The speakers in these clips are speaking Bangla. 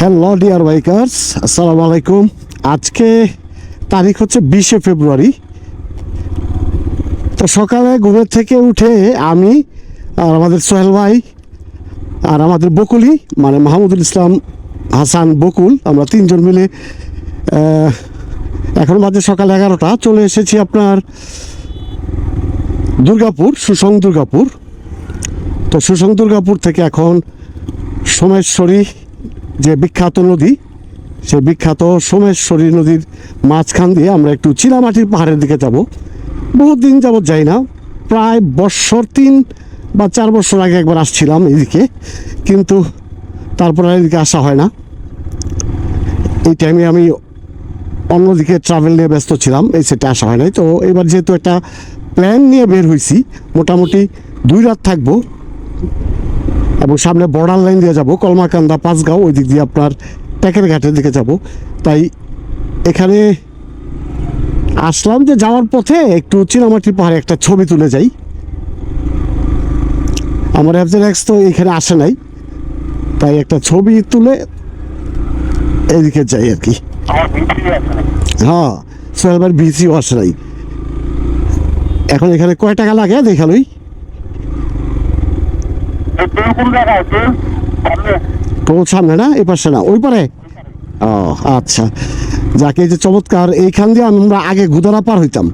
হ্যালো ডিয়ার বাইকার্স আসসালামু আলাইকুম আজকে তারিখ হচ্ছে বিশে ফেব্রুয়ারি। তো সকালে ঘুমের থেকে উঠে আমি আর আমাদের সোহেল ভাই আর আমাদের বকুলি মানে মাহমুদুল ইসলাম, হাসান, বকুল, আমরা তিনজন মিলে এখন বাজে সকাল এগারোটা, চলে এসেছি আপনার দুর্গাপুর, সুসং দুর্গাপুর। তো সুসং দুর্গাপুর থেকে এখন সোমেশ্বরী যে বিখ্যাত নদী, সেই বিখ্যাত সোমেশ্বরী নদীর মাঝখান দিয়ে আমরা একটু চিলামাটির পাহাড়ের দিকে যাব। বহুত দিন যাবৎ যাই না, প্রায় বৎসর তিন বা চার বছর আগে একবার আসছিলাম এদিকে, কিন্তু তারপর আর এদিকে আসা হয় না। এই টাইমে আমি অন্যদিকে ট্রাভেল নিয়ে ব্যস্ত ছিলাম, এই সেটা আসা হয় নাই। তো এবার যেহেতু একটা প্ল্যান নিয়ে বের হয়েছি মোটামুটি দুই রাত থাকব। এবং সামনে বর্ডার লাইন দিয়ে যাব কলমাকান্দা পাঁচগাঁও ওই দিক দিয়ে আপনার ট্যাকের ঘাটের দিকে যাব। তাই এখানে আসলাম যে যাওয়ার পথে একটু চিনামাটি পাহাড়ে একটা ছবি তুলে যাই। আমার অ্যাপজের এক্স তো এখানে আসে নাই তাই একটা ছবি তুলে এদিকে যাই আর কি। হ্যাঁ সোহেলবার বিসিও আসে নাই। এখন এখানে কয় টাকা লাগে? দেখালই এই তেল কোন জায়গায় তেল সামনে না এই পাশে না, ওই পারে? ও আচ্ছা। যাকে, এই যে চমৎকার, এইখান দিয়ে আমরা আগে গুদারা পার হইতাম।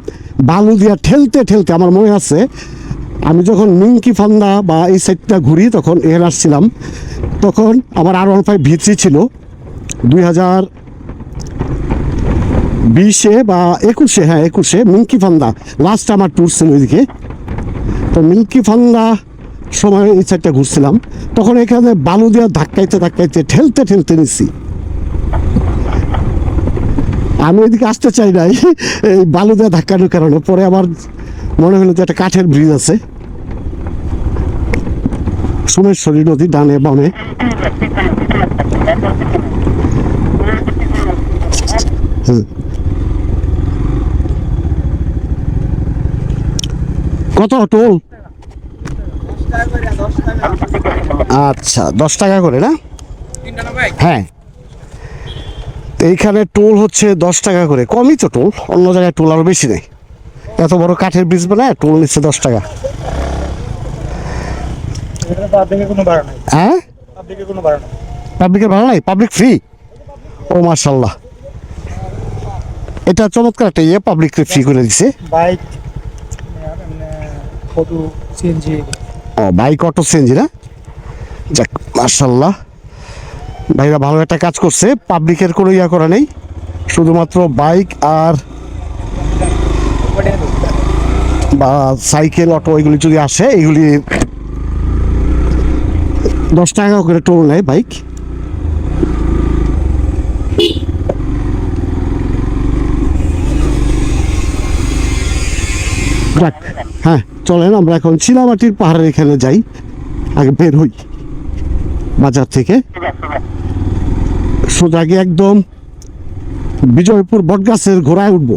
বালু দিয়া ঠেলতে ঠেলতে, আমার মনে আছে, আমি যখন মিঙ্কি ফান্দা বা এই সাইডটা ঘুরি, তখন এর আসছিলাম। তখন আমার আর ফাইভ ভিত্রি ছিল। দুই হাজার বিশে বা একুশে হ্যাঁ একুশে, মিঙ্কি ফান্দা। লাস্ট আমার ট্যুর ছিল ওইদিকে। তো মিল্কি ফান্দা সময় এই সাইডটা ঘুরছিলাম, তখন এখানে বালু দিয়ে ধাক্কাইতে ধাক্কাইতে ঠেলতে ঠেলতে নিচ্ছি আমি এদিকে আসতে চাই নাই, এই বালু দিয়ে ধাক্কানোর কারণে। পরে আবার মনে হলো যে একটা কাঠের ব্রিজ আছে। সোমেশ্বরী নদী ডানে বামে। কত টোল আচ্ছা দশ টাকা করে না? হ্যাঁ। এইখানে টোল হচ্ছে দশ টাকা করে। কমই তো টোল, অন্য জায়গায় টোল আরও বেশি নেই। এত বড় কাঠের ব্রিজ বানায় টোল নিচ্ছে দশ টাকা। হ্যাঁ? পাবলিকের ভাড়া নাই? পাবলিক ফ্রি ও মার্শাল্লাহ এটা চমৎকার একটা ইয়ে পাবলিককে ফ্রি করে দিছে। বাইক ফটো সিএনজি ও বাইক, অটো, সিএনজি, না? যাক মার্শাল্লাহ ভাইরা ভালো একটা কাজ করছে, পাবলিকের কোনো ইয়া করা নেই, শুধুমাত্র বাইক আর বা সাইকেল, অটো, এগুলি যদি আসে, এগুলি দশ টাকা করে টোল নেয় বাইক। চলেন, আমরা এখন চিলামাটির পাহাড়ের এখানে যাই। আগে বের হই বাজার থেকে। সোজা গিয়ে একদম বিজয়পুর বটগাছের ঘোড়ায় উঠবো।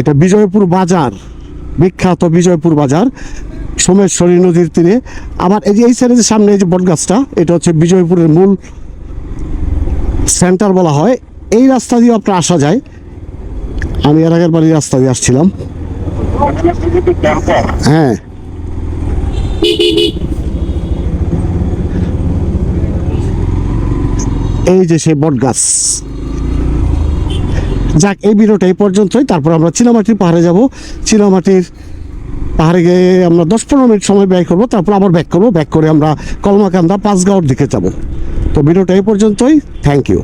এটা বিজয়পুর বাজার, বিখ্যাত বিজয়পুর বাজার, সোমেশ্বরী নদীর তীরে। আবার এই যে, এই সাইডে যে সামনে এই যে বটগাছটা, এটা হচ্ছে বিজয়পুরের মূল সেন্টার বলা হয়। এই রাস্তা দিয়ে আপনার আসা যায়। আমি এর আগের বাড়ির রাস্তা দিয়ে আসছিলাম। হ্যাঁ। এই যে সেই বট গাছ। যাক, এই ভিডিওটা এই পর্যন্তই। তারপর আমরা চিনামাটির পাহাড়ে যাব। চিনামাটির পাহাড়ে গিয়ে আমরা দশ পনেরো মিনিট সময় ব্যয় করব। তারপর আবার ব্যাক করব। ব্যাক করে আমরা কলমাকান্দা পাঁচগাঁওর দিকে যাব। তো ভিডিওটা এই পর্যন্তই। Thank you